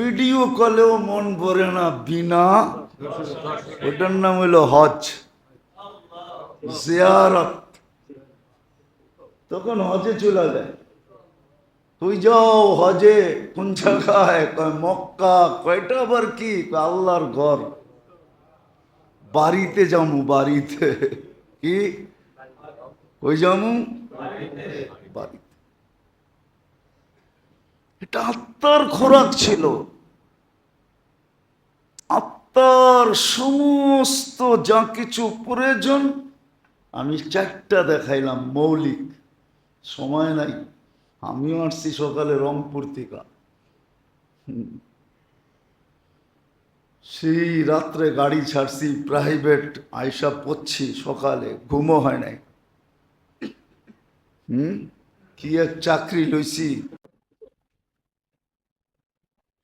Video কলেও মন ভরে না, বিনা। ওটার নাম হলো হজ। জিয়ারত। তখন হজে চলে যায়। তুই যাও হজে, কোন জায়গায়? মক্কা। কয়টা আবার কি? আল্লাহর ঘর। বাড়িতে যামু, বাড়িতে। কি? কই যামু? বাড়িতে। এটা আত্মার খোরাক ছিল। আত্মার সমস্ত যা কিছু প্রয়োজন, আমি চারটা দেখাইলাম মৌলিক। সময় নাই, আমিও আসছি সকালে রংপুর থেকে। সেই রাত্রে গাড়ি ছাড়ছি প্রাইভেট আয়সা পড়ছি সকালে, ঘুমও হয় নাই। হুম? কি এক চাকরি লইছি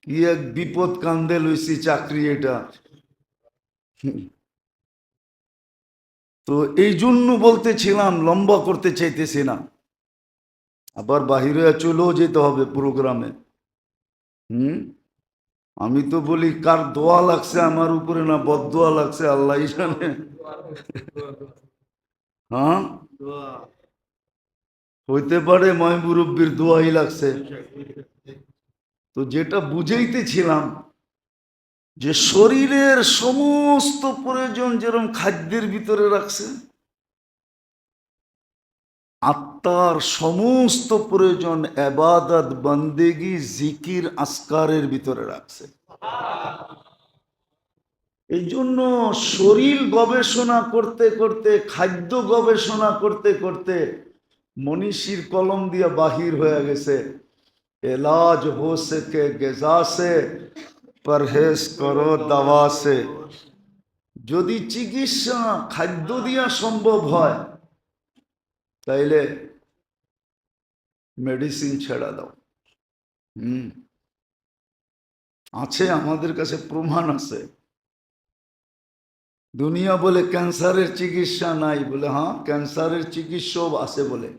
কি এক বিপদ কান্দে লইছি চাকরি এটা। তো এই জন্য বলতেছিলাম লম্বা করতে চাইতেছি না। আবার বাহিরে চলেও যেতে হবে প্রোগ্রামে। হুম? আমি তো বলি কার দোয়া লাগছে আমার উপরে না বদোয়া লাগছে আল্লাহ জানে। হ্যাঁ? হইতে পারে ময় মুরব্বীর দোয়াই লাগছে। তো যেটা বুঝাইতেছিলাম যে শরীরের সমস্ত প্রয়োজন যেরকম খাদ্যের ভিতরে রাখছে, আত্মার সমস্ত প্রয়োজন এবাদত, বন্দেগি, জিকির, আসকারের ভিতরে রাখছে। এই জন্য শরীর গবেষণা করতে করতে, খাদ্য গবেষণা করতে করতে মনীষীর কলম দিয়ে বাহির হয়ে গেছে। এলাজ হো সকে গেজা সে পরহেজ করো দাওয়া সে যদি চিকিৎসা খাদ্য দিয়া সম্ভব হয়, তাইলে মেডিসিন ছেড়া দাও। হুম। আছে, আমাদের কাছে প্রমাণ আছে। দুনিয়া বলে ক্যান্সারের চিকিৎসা নাই, বলে হ্যাঁ ক্যান্সারের চিকিৎসাও আছে বলে।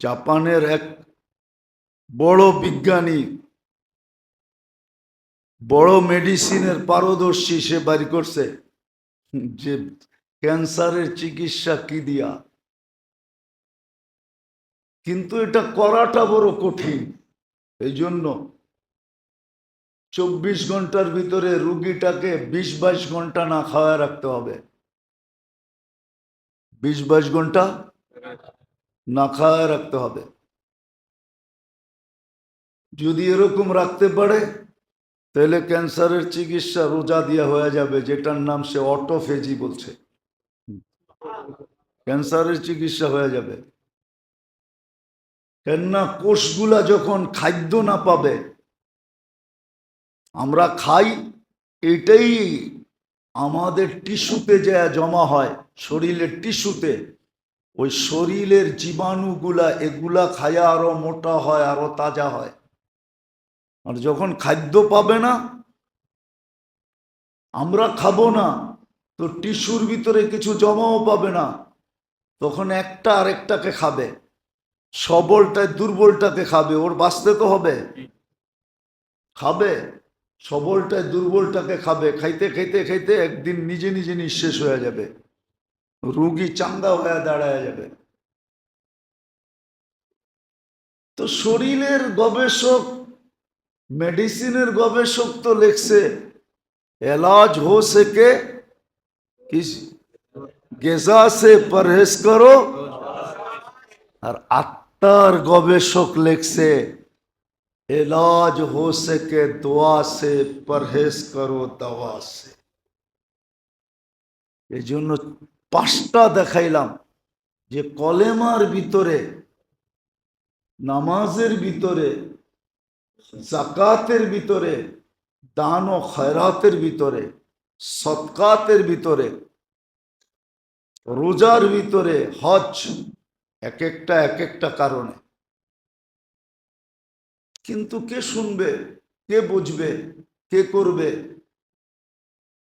জাপানের এক বড় বিজ্ঞানী, বড় মেডিসিনের পারদর্শী সে বাড়ি করছে। যে ক্যান্সারের চিকিৎসা কি দিয়া? কিন্তু এটা করাটা বড় কঠিন। এই জন্য চব্বিশ ঘণ্টার ভিতরে রুগীটাকে বিশ বাইশ ঘণ্টা না খাওয়া রাখতে হবে। বিশ বাইশ ঘণ্টা না খাওয়া রাখতে হবে। যদি এরকম রাখতে পারে, তাহলে ক্যান্সারের চিকিৎসা রোজা দিয়া হয়ে যাবে, যেটার নাম সে অটোফেজি বলছে। ক্যান্সারের চিকিৎসা হয়ে যাবে। কেননা কোষগুলা যখন খাদ্য না পাবে, আমরা খাই, এটাই আমাদের টিস্যুতে যা জমা হয়, শরীরের টিস্যুতে, ওই শরীরের জীবাণুগুলা এগুলা খায়া আরও মোটা হয়, আরও তাজা হয়। আর যখন খাদ্য পাবে না, আমরা খাব না, তো টিস্যুর ভিতরে কিছু জমাও পাবে না, তখন একটা আরেকটাকে খাবে সবলটায় দুর্বলটাকে খাবে, ওর বাঁচতে তো হবে। খাবে, সবলটায় দুর্বলটাকে খাবে, খাইতে খাইতে খাইতে একদিন নিজে নিজে নিঃশেষ হয়ে যাবে, রুগী চাঙ্গা হয়ে দাঁড়ায় যাবে। তো শরীরের গবেষক মেডিসিনের গবেষক তো লিখছে, এলাজ হো সকে গেজা সে পরহেজ করো। আর আত্মার গবেষক লিখছে, এলাজ হো সকে, দোয়া সে পরহেজ করো, দওয়া সে। এই জন্য পাঁচটা দেখাইলাম, যে কলেমার ভিতরে, নামাজের ভিতরে জাকাতের ভিতরে, দান ও খয়রাতের ভিতরে সৎকাতের ভিতরে, রোজার ভিতরে, হজ এক একটা এক একটা কারণে। কিন্তু কে শুনবে, কে বুঝবে, কে করবে?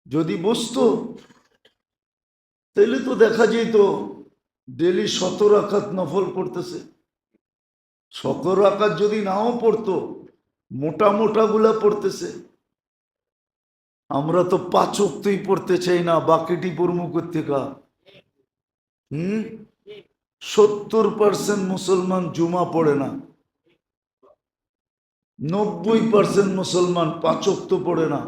যদি বসতো তাহলে তো দেখা যেত ডেলি সতেরো রাখাত নফল পড়তেছে। সতেরো রাখাত যদি নাও পড়তো মোটা মোটা গুলা পড়তেছে। আমরা তো পাঁচ অক্তই পড়তে চাই না, বাকিটি পড়মু থেকে হুম? সত্তর পার্সেন্ট মুসলমান জুমা পড়ে না। নব্বই পার্সেন্ট মুসলমান পাঁচ অক্ত পড়ে না।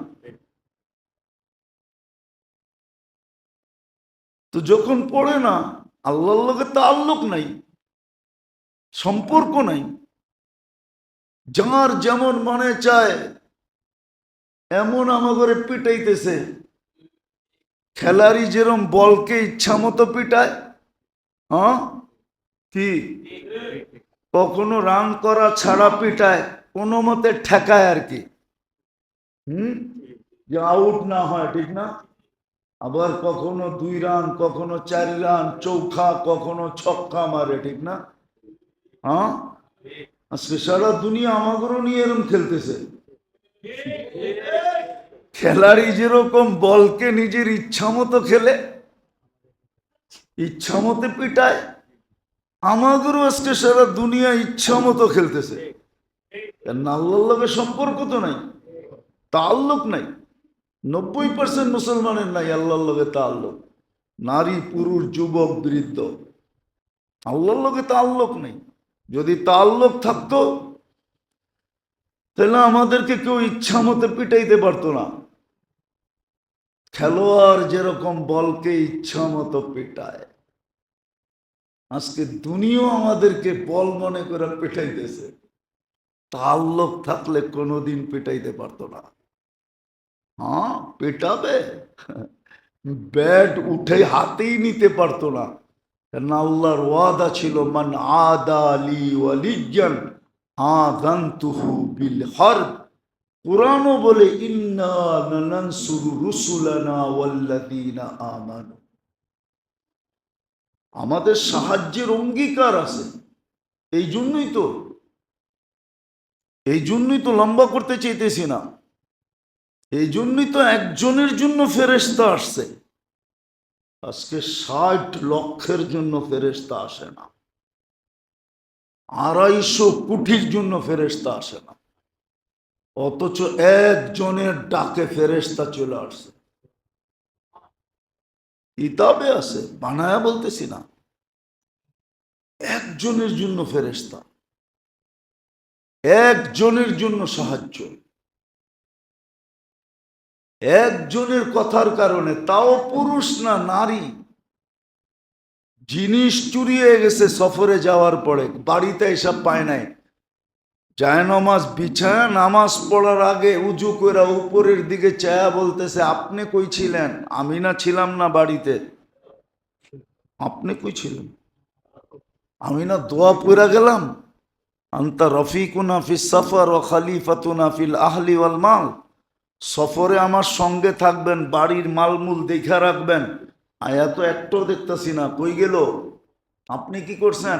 তো যখন পড়ে না, আল্লাহর লগে তাল্লুক নাই, সম্পর্ক নাই। যার যেমন মনে চায়, এমন আমাদের পিটাইতেছে। খেলারি যেরম বলকে ইচ্ছা মতো পিটায় হ্যাঁ? কি? কখনো রান করা ছাড়া পিটায়, কোনো মতে ঠেকায় আর কি। হুম? যে আউট না হয়, ঠিক না? আবার কখনো দুই রান, কখনো চারি রান, চৌখা, কখনো ছক্কা মারে, ঠিক না? হ্যাঁ? আজকে সারা দুনিয়া আমাদেরও নিয়ে এরম খেলতেছে। খেলাড়ি যেরকম বলকে নিজের ইচ্ছা মতো খেলে, ইচ্ছা মতো পিটায় আমাদেরও আজকে সারা দুনিয়া ইচ্ছা মতো খেলতেছে। কেন আল্লাহর সম্পর্ক তো নাই তাল্লুক নাই, নব্বই পার্সেন্ট মুসলমানের নাই আল্লাহর লগে তাল্লুক নারী, পুরুষ, যুবক, বৃদ্ধ, আল্লাহর লগে তাল্লুক নেই। যদি তাল্লুক থাকতো, তাহলে আমাদেরকে কেউ ইচ্ছা মতো পিটাইতে পারতো না। খেলোয়াড় যেরকম বলকে ইচ্ছা মতো পিটায়, আজকে দুনিয়াও আমাদেরকে বল মনে করে পিটাইতেছে। তাল্লুক থাকলে কোনোদিন পিটাইতে পারতো না। হ্যাঁ পেটাবে। ব্যাট উঠে হাতেই নিতে পারতো না। কেন আল্লাহর ওয়াদা ছিল, মান আদা আলী ওয়ালিজান আদান্তুহু বিল হরব। কোরআনও বলে আমানু। আমাদের সাহায্যের অঙ্গীকার আছে। এই জন্যই তো, এই জন্যই তো লম্বা করতে চাইতেছি না। এই জন্যই তো একজনের জন্য ফেরেস্তা আসছে। আজকে ষাট লক্ষের জন্য ফেরেস্তা আসে না। আড়াইশো কোটির জন্য ফেরেস্তা আসে না। অথচ একজনের ডাকে ফেরেস্তা চলে আসছে। কিতাবে আছে, বানায়া বলতেছি না। একজনের জন্য ফেরেস্তা একজনের জন্য সাহায্য। একজনের কথার কারণে, তাও পুরুষ না নারী, জিনিস চুরি হয়ে গেছে সফরে যাওয়ার পরে, বাড়িতে এসব পায় নাই। যায় নামাজ বিছায় নামাজ পড়ার আগে উজু করে উপরের দিকে চায়া বলতেছে, আপনি কই ছিলেন? আমি না ছিলাম না বাড়িতে? আপনি কই ছিলেন? আমি না দোয়া পড়া গেলাম। আন্তা রফিকুনা ফিস সফর ও খালিফাতুনা ফিল আহলি ওয়াল মাল। সফরে আমার সঙ্গে থাকবেন, বাড়ির মালমূল দেখা রাখবেন। আয়া তো একটাও দেখতেছি না, কই গেল? আপনি কি করছেন?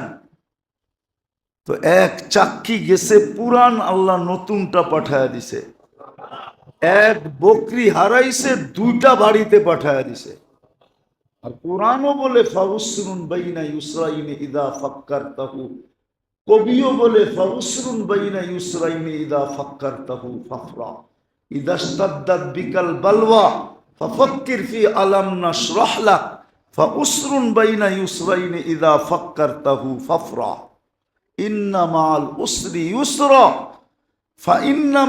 তো এক চাক্কি গেছে, পুরান আল্লাহ নতুনটা পাঠায়া দিছে। এক বকরি হারাইছে, দুইটা বাড়িতে পাঠায়া দিছে। আর কোরআনও বলে, ফাউসরুন বাইনা ইউসরাইনে ইদা ফাক্কার তাহু কবিও বলে, ফাউসরুন বাইনা ইউসরাইনে ইদা ফাক্কার তাহু ফাফরা। ইদা ইস্তাদ্দাত বিকাল বালওয়া, ফাফাক্কির ফি আলাম নাশরাহ লাক ফাউসরুন বাইনা ইউসরাইনে ইদা ফাক্কার তাহু ফাফরা। ইন্না মাল উসরি ইউসরা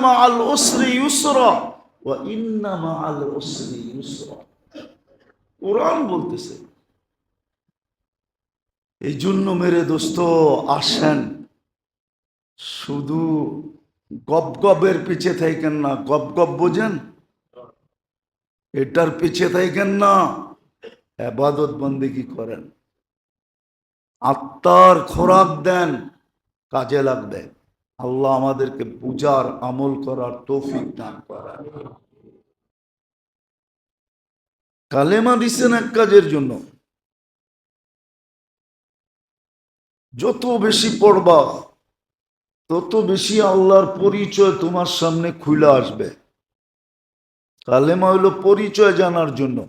মাল উসরি ইউসরা, ওয়া ইন্না মাল উসরি ইউসরা। কোরআন বলতেছে এই জন্য মেরে দোস্ত, আসেন। শুধু গপ গপের পিছে থাকেন না গপ বোঝেন? এটার পিছে থাকেন না। আবাদত বন্দিগি করেন? আত্মার খোরাক দেন, কাজে লাগবে আল্লাহ আমাদেরকে পূজার আমল করার তৌফিক দান করার কালেমা দিচ্ছেন এক কাজের জন্য। যত বেশি পড়বা তত বেশি আল্লাহর পরিচয় তোমার সামনে খুলে আসবে। কালেমা হইল পরিচয় জানার জন্য।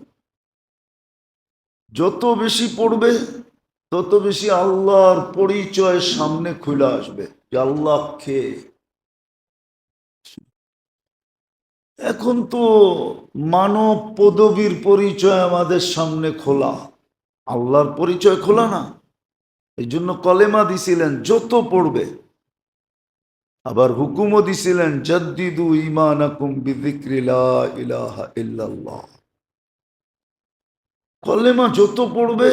যত বেশি পড়বে, তত বেশি আল্লাহর পরিচয় সামনে খুলে আসবে আল্লাহ কে। এখন তো মানব পদবীর পরিচয় আমাদের সামনে খোলা। আল্লাহর পরিচয় খোলা না। এই জন্য কলেমা দিছিলেন, যত পড়বে আবার হুকুমও দিছিলেন, জদ্দিদু ইল্লাল্লাহ। কলেমা যত পড়বে,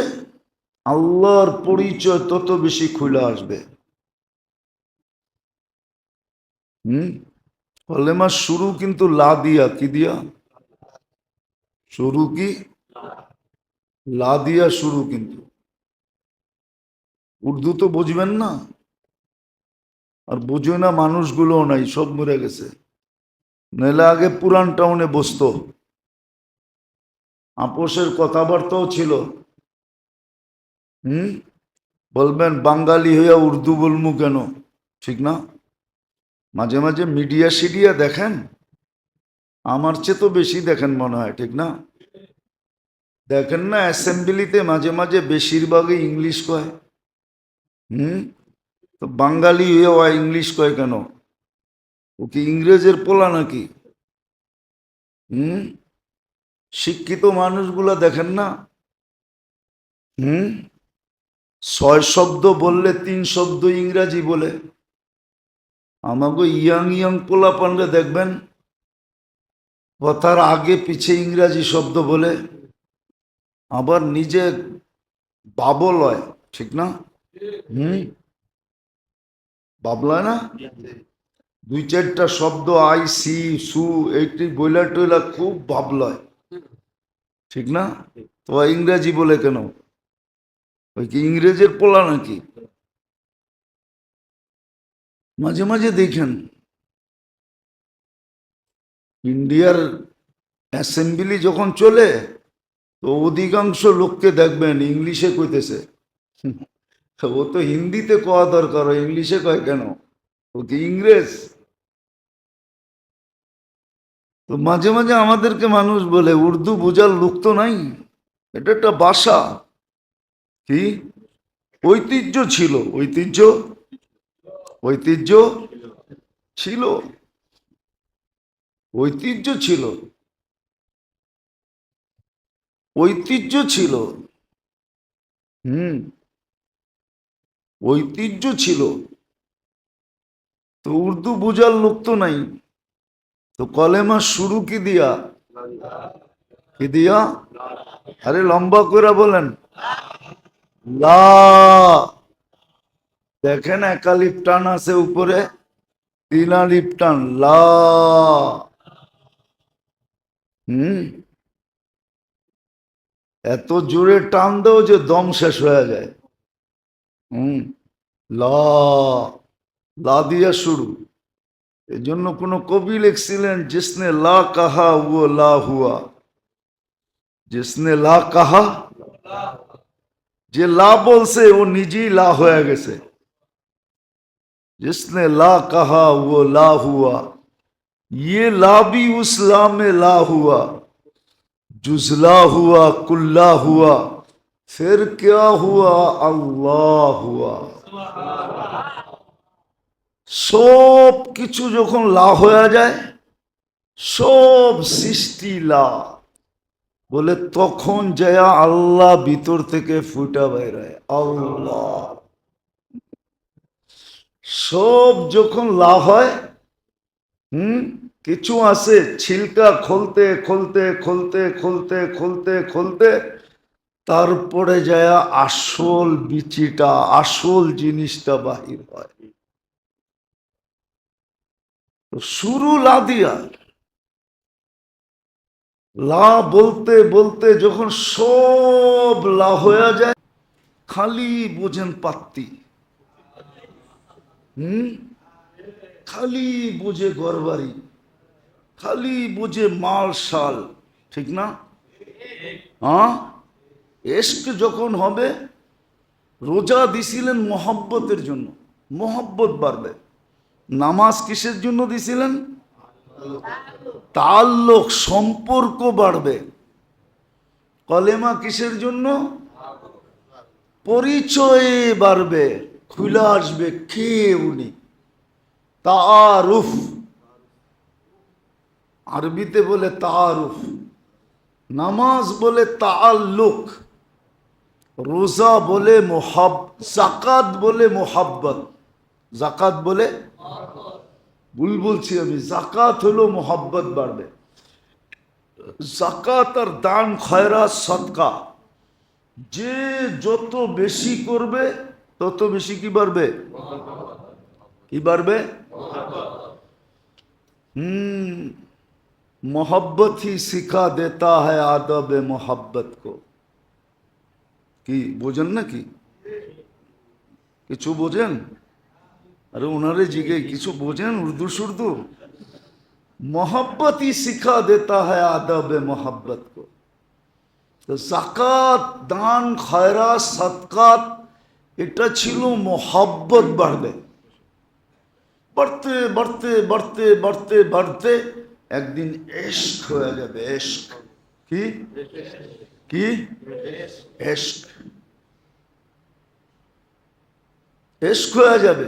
আল্লাহর পরিচয় তত বেশি খুলে আসবে। হুম? কলেমার শুরু কিন্তু লা দিয়া, কি দিয়া? শুরু কি? লা দিয়া শুরু কিন্তু। উর্দু তো বুঝবেন না। আর বুঝে না মানুষগুলোও নাই, সব মরে গেছে। নাহলে আগে পুরান টাউনে বসতো। আপোষের কথাবার্তাও ছিল। হুম? বলবেন, বাঙালি হইয়া উর্দু বলমু কেন? ঠিক না? মাঝে মাঝে মিডিয়া সিডিয়া দেখেন? আমার চেয়ে তো বেশি দেখেন মনে হয়, ঠিক না? দেখেন না, অ্যাসেম্বলিতে মাঝে মাঝে বেশিরভাগই ইংলিশ কয়। হুম? তো বাঙালি হয়েও ইংলিশ কয় কেন? ও কি ইংরেজের পোলা নাকি? হুম? শিক্ষিত মানুষগুলা দেখেন না? হুম? ছয় শব্দ বললে তিন শব্দ ইংরাজি বলে। আমাকে ইয়াং ইয়াং পোলা পান্ডে দেখবেন, কথার আগে পিছে ইংরাজি শব্দ বলে, আবার নিজে বাবল হয়, ঠিক না? হুম? বাবলায় না দুই চারটা শব্দ, আই, সি, সু, এইটি বইলা টইলা খুব ভাবলয় ঠিক না? তো ইংরেজি বলে কেন? ওই কি ইংরেজের পোলা নাকি? মাঝে মাঝে দেখেন। ইন্ডিয়ার অ্যাসেম্বলি যখন চলে, তো অধিকাংশ লোককে দেখবেন ইংলিশে কইতেছে। ও তো হিন্দিতে কওয়া দরকার ইংলিশে কয় কেন? ও কি ইংরেজ? তো মাঝে মাঝে আমাদেরকে মানুষ বলে, উর্দু বোঝার লোক তো নাই, এটা একটা ভাষা কি? ঐতিহ্য ছিল, ঐতিহ্য? ঐতিহ্য ছিল। ঐতিহ্য ছিল। ঐতিহ্য ছিল। হুম। ঐতিহ্য ছিল। তো উর্দু বুঝার লোক তো নাই। তো কলেমা শুরু কি দিয়া? কি দিয়া? আরে লম্বা করে বলেন। লা। দেখেন একালিপ টান আছে উপরে, তিন আলিপ টান। লা। হুম? এত জোরে টান দাও যে দম শেষ হয়ে যায়। হুম লা লা দিয়া শুরু এই জন্য কোনো কবি লিখছিলেন জিসনে লা কাহা ও লা হুয়া জিসনে লা কাহা যে লা বলছে ও নিজেই লা হয়ে গেছে जिसने ला कहा वो ला हुआ ये ला भी उस ला में ला हुआ जुजला हुआ कुल्ला हुआ फिर क्या हुआ अल्लाह हुआ সব কিছু যখন লা হয়ে যায় সব সৃষ্টি লা বলে তখন জয়া আল্লাহ ভিতর থেকে ফুটা বেরোয় আল্লাহ সব যখন লা হয় হুম কিছু আছে ছিলকা খুলতে খুলতে খুলতে খুলতে খুলতে খুলতে তারপরে যায় আসল বিচিটা, আসল জিনিসটা বাহির হয়। শুরু লা দিয়া লা বলতে বলতে যখন সব লা হয়ে যায়, খালি বোঝেন পাত্তি। হুম? খালি বুঝে ঘরবাড়ি, খালি বুঝে মাল শাল ঠিক না? হ্যাঁ এস্ক যখন হবে, রোজা দিছিলেন মহব্বতের জন্য। মহব্বত বাড়বে। নামাজ কিসের জন্য দিছিলেন? তাল্লুক সম্পর্ক বাড়বে। কলেমা কিসের জন্য? পরিচয়ে বাড়বে। খুলে আসবে কে উনি? তারুফ আরবিতে বলে তারুফ নামাজ বলে তাল্লুক রোজা বলে মোহাব জাকাত বলে মোহাব্বত জাকাত বলে ভুল বলছি আমি জাকাত হলো মোহাব্বত বাড়বে জাকাত আর দান খয়রা সৎকা যে যত বেশি করবে তত বেশি কি বাড়বে কি বাড়বে हम्म मोहब्बत ही सिखा देता है आदब मोहब्बत को কি বোঝেন নাকি কিছু বোঝেন আরে ওনারে জিগে কিছু বোঝেন উর্দু সুর্দু मोहब्बत ही सिखा देता है आदब मोहब्बत को তো জাকাত দান খয়রা সৎকাত এটা ছিল মোহব্বত বাড়বে বাড়তে বাড়তে বাড়তে বাড়তে বাড়তে একদিন এশক হয়ে যাবে এশক কি কি? এশক এশক হয়ে যাবে।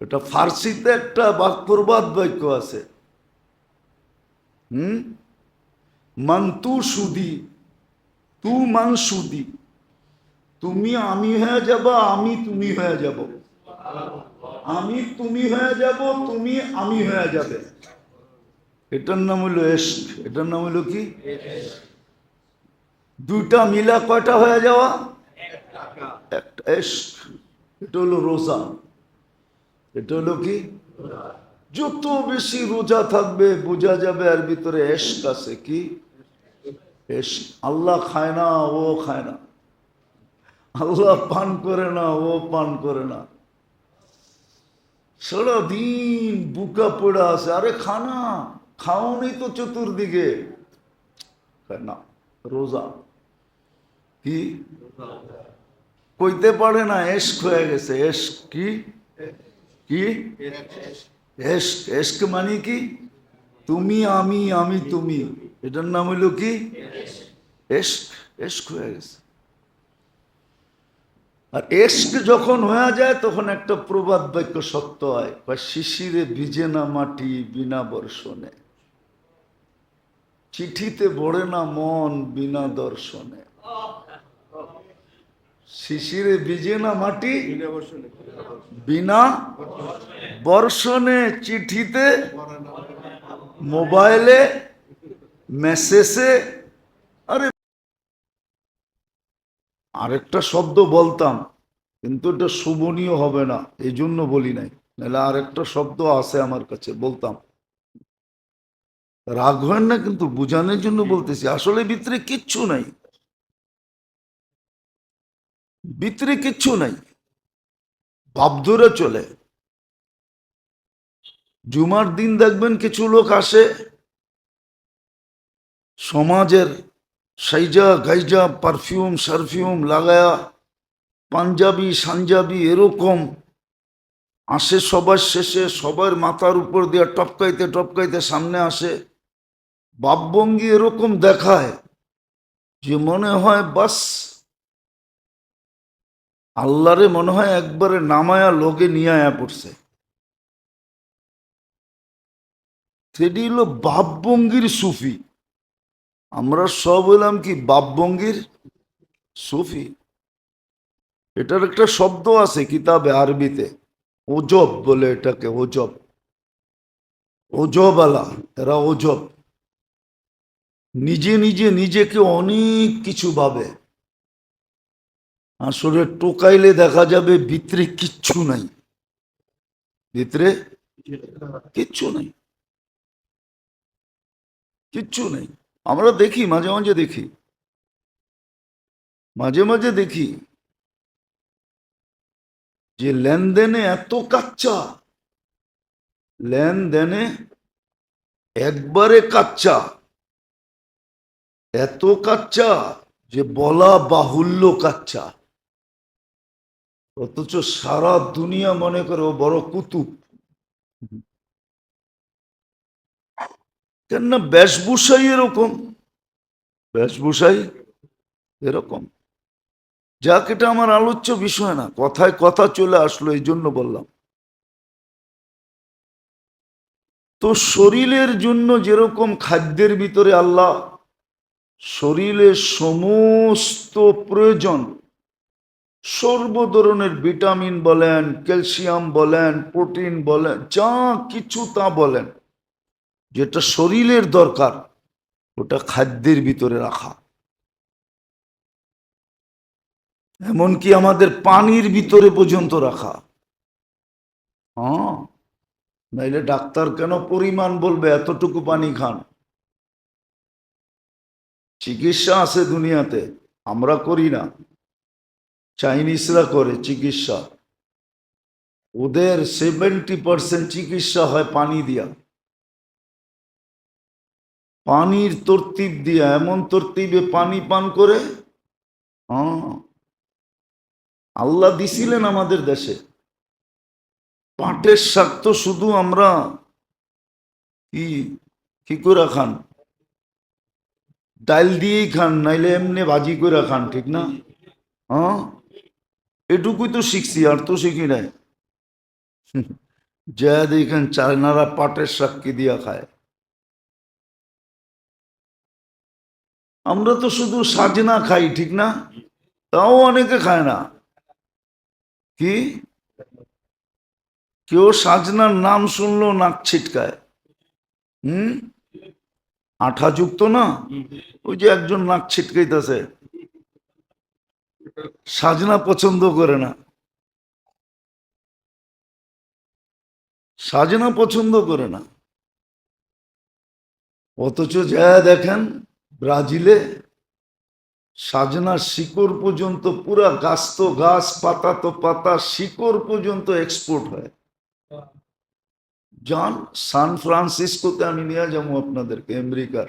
এটা ফার্সিতে একটা বাক্যবাদ বাক্য আছে। হুম? মান তু সুদি তু মান সুদি। তুমি আমি হয়ে যাবা আমি তুমি হয়ে যাব। আমি তুমি হয়ে যাব তুমি আমি হয়ে যাবে। এটার নাম হলো এশক এটার নাম হলো কি? দুইটা মিলা কয়টা হয়ে যাওয়া? একটা। এশক এটা হলো রোজা। এটা হলো কি? যত বেশি রোজা থাকবে, বোঝা যাবে এর ভিতরে এশক আছে কি? আল্লাহ খায় না, ও খায় না। আল্লাহ পান করে না, ও পান করে না। সারাদিন বুকা পড়ে আছে। আরে খানা। খাও নেই তো চতুর্দিকে। না, রোজা। কি? কইতে পারে না, এশক হয়ে গেছে। এশক কি? কি? এশক। এশক মানে কি? তুমি, আমি আমি, তুমি। এটার নাম হইল কি? এশক। এশক হয়ে গেছে। আর এশক যখন হয়ে যায়, তখন একটা প্রবাদ বাক্য সত্য হয়। বা শিশিরে ভিজে না মাটি বিনা বর্ষণে। চিঠিতে বড়ে না মন বিনা দর্শনে। শিশিরে বিজে না মাটি বিনা বর্ষণে। চিঠিতে মোবাইলে মেসেজে। আরে আরেকটা শব্দ বলতাম, কিন্তু এটা শোভনীয় হবে না এই জন্য বলি নাই। নাহলে আরেকটা শব্দ আছে আমার কাছে, বলতাম। রাগ হয় না কিন্তু বোঝানোর জন্য বলতেছি, আসলে ভিতরে কিচ্ছু নাই। ভিতরে কিচ্ছু নাই। ভাব ধরে চলে। জুমার দিন দেখবেন কিছু লোক আসে। সমাজের সাইজা গাইজা, পারফিউম, সারফিউম লাগায়া পাঞ্জাবি সাঞ্জাবি এরকম আসে সবার শেষে, সবার মাথার উপর দিয়ে টপকাইতে টপকাইতে সামনে আসে। বাপভঙ্গি এরকম দেখায় যে মনে হয় বাস, আল্লাহরে মনে হয় একবারে নামায়া লোকে নিয়ে আয়া পড়ছে। সেটি হলো বাপভঙ্গির সুফি। আমরা সব হইলাম কি বাপভঙ্গির সুফি? এটার একটা শব্দ আছে কিতাবে আরবিতে, ওজব বলে এটাকে, ওজব। ওজব আলা এরা ওজব। নিজে নিজে, নিজেকে অনেক কিছু ভাবে। আসলে টোকাইলে দেখা যাবে ভিতরে কিচ্ছু নাই। ভিতরে কিচ্ছু নাই। কিচ্ছু নেই। আমরা দেখি, মাঝে মাঝে দেখি। মাঝে মাঝে দেখি যে লেনদেনে এত কাচ্চা। লেনদেনে একবারে কাচ্চা। এত কাচ্চা যে বলা বাহুল্য কাচ্চা। অথচ সারা দুনিয়া মনে করে ও বড় কুতুব। কেননা বেশভূষাই এরকম। বেশভূষাই এরকম। যাক, এটা আমার আলোচ্য বিষয় না। কথায় কথা চলে আসলো এই জন্য বললাম। তো শরীরের জন্য যেরকম খাদ্যের ভিতরে আল্লাহ শরীরের সমস্ত প্রয়োজন। সর্ব ধরনের ভিটামিন বলেন, ক্যালসিয়াম বলেন, প্রোটিন বলেন, যা কিছু তা বলেন, যেটা শরীরের দরকার, ওটা খাদ্যের ভিতরে রাখা। এমনকি আমাদের পানির ভিতরে পর্যন্ত রাখা। হ্যাঁ নাইলে ডাক্তার কেন পরিমাণ বলবে, এতটুকু পানি খান। চিকিৎসা আছে দুনিয়াতে, আমরা করি না। চাইনিজরা করে চিকিৎসা। ওদের সেভেন্টি পার্সেন্ট চিকিৎসা হয় পানি দিয়া। পানির তরতিব দিয়া, এমন তরতিবে পানি পান করে হ্যাঁ। আল্লাহ দিছিলেন আমাদের দেশে। পাটের শাক তো শুধু আমরা, কি কি করে খান? ডাল দিয়েই খান, নাইলে এমনি ভাজি করে খান, ঠিক না? হ্যাঁ? এটুকুই তো শিখছি, আর তো শিখি নাই। যা দেখেন চায়নারা পাটের কি দিয়া খায়। আমরা তো শুধু সাজনা খাই, ঠিক না? তাও অনেকে খায় না। কি? কেউ সাজনার নাম শুনলো, নাক ছিটকায়। হুম? আঠা যুক্ত না? ওই যে একজন নাক ছিটকাইতেছে। সাজনা পছন্দ করে না। সাজনা পছন্দ করে না। অথচ যা দেখেন, ব্রাজিলে সাজনার শিকড় পর্যন্ত পুরা গাছ তো গাছ, পাতা তো পাতা, শিকড় পর্যন্ত এক্সপোর্ট হয়। যান সান ফ্রান্সিসকোতে আমি নিয়ে যাব আপনাদেরকে, আমেরিকার।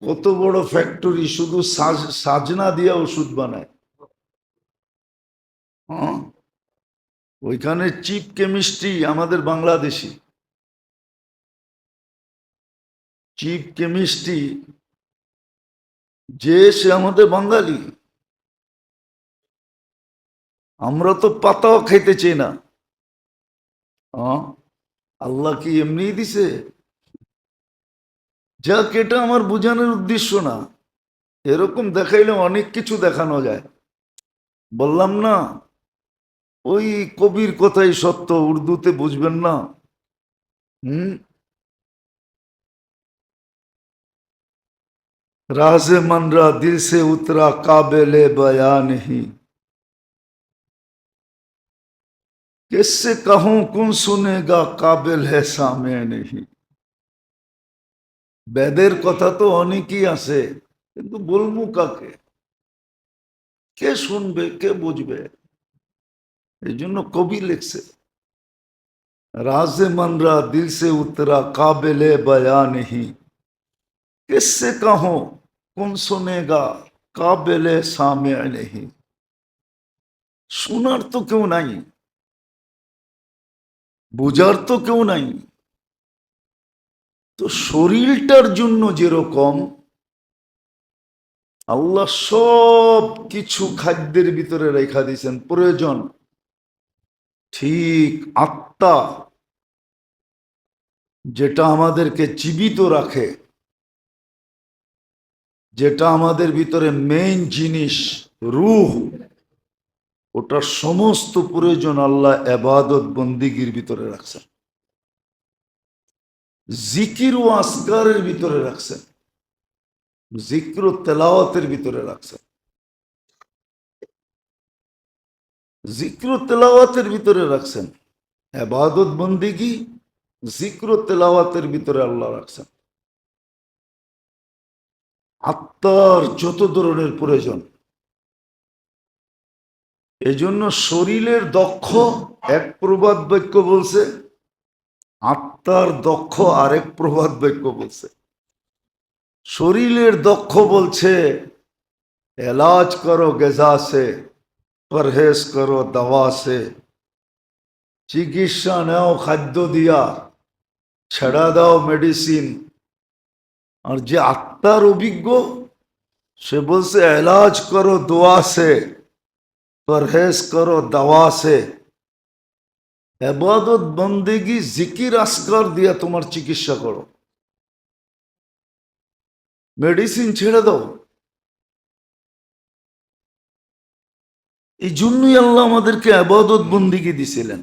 কত বড় ফ্যাক্টরি শুধু সাজ- সাজনা দিয়ে ওষুধ বানায়। হ্যাঁ? ওইখানে চিপ কেমিস্ট্রি আমাদের বাংলাদেশি। চিপ কেমিস্ট্রি, যে সে আমাদের বাঙালি। আমরা তো পাতাও খাইতে চাই না। হ্যাঁ? আল্লাহ কি এমনি দিছে যাক এটা আমার বোঝানোর উদ্দেশ্য না এরকম দেখাইলে অনেক কিছু দেখানো যায় বললাম না ওই কবির কথাই সত্য উর্দুতে বুঝবেন না হুম राज मनरा दिल से उतरा काबिल बया नहीं किससे कहूं कौन सुनेगा काबिल है सामे नहीं বেদের কথা তো অনেকই আছে কিন্তু বলবো কাকে কে শুনবে কে বুঝবে এই জন্য কবি লিখছে রাজে मनरा दिल से उतरा काबिल बया नहीं किससे कहो कौन सुनेगा काबिल सामे नहीं শোনার তো কেউ নাই বোঝার তো কেউ নাই। তো শরীরটার জন্য যেরকম, আল্লাহ সব কিছু খাদ্যের ভিতরে রেখা দিয়েছেন। প্রয়োজন, ঠিক আত্মা যেটা আমাদেরকে জীবিত রাখে, যেটা আমাদের ভিতরে মেইন জিনিস, রুহ। ওটার সমস্ত প্রয়োজন আল্লাহ এবাদত বন্দিগির ভিতরে রাখছেন। জিকির ও আসকারের ভিতরে রাখছেন। জিক্র ও তেলাওয়াতের ভিতরে রাখছেন। জিক্র তেলাওয়াতের ভিতরে রাখছেন। এবাদত বন্দিগি জিক্র তেলাওয়াতের ভিতরে আল্লাহ রাখছেন। আত্মার যত ধরনের প্রয়োজন এই জন্য শরীরের দক্ষ এক প্রবাদ বাক্য বলছে, আত্মার দক্ষ আরেক প্রবাদ বাক্য বলছে। শরীরের দক্ষ বলছে, এলাজ করো গেজা সে, পরহেজ করো দাওয়া সে, চিকিৎসা নেও খাদ্য দিয়া, ছেড়া দাও মেডিসিন আর যে আত্মার অভিজ্ঞ, সে বলছে, এলাজ করো দোয়া সে। পরহেজ করো দাওয়া সে এবাদত, বন্দেগি, জিকির আসকার দিয়া তোমার চিকিৎসা করো। মেডিসিন ছেড়ে দাও। এই জন্যই আল্লাহ আমাদেরকে আবাদত বন্দিগি দিছিলেন।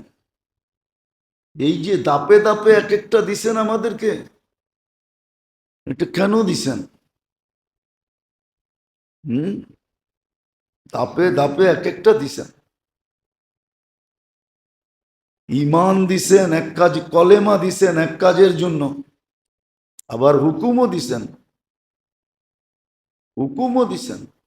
এই যে দাপে দাপে এক একটা দিছেন আমাদেরকে, এটা কেন দিছেন? হুম? দাপে ধাপে এক একটা দিছেন। ইমান দিছেন, এক কাজ কলেমা দিছেন, এক কাজের জন্য। আবার হুকুমও দিছেন। হুকুমও দিছেন।